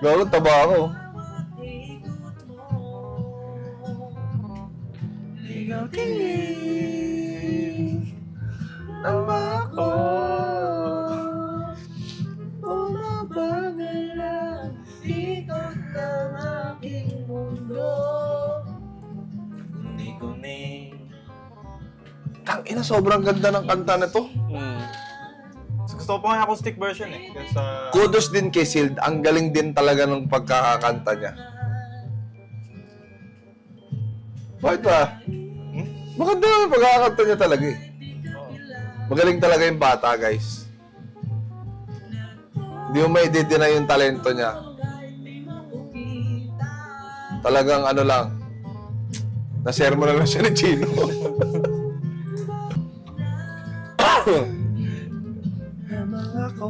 Gago, taba ako. Ikaw tingi Tama ko Tang ina, sobrang ganda ng kanta na to. hmm. Gusto ko pa nga yung acoustic version eh Kasi Kudos din kay Sild. Ang galing din talaga ng pagkakakanta niya. Bakit ba? Hmm? Maganda ang pagkakakanta niya talaga eh. Magaling talaga yung bata, guys. Hindi mo may na yung talento niya. Talagang ano lang. Na-share mo na lang siya ni Chino. Mga ko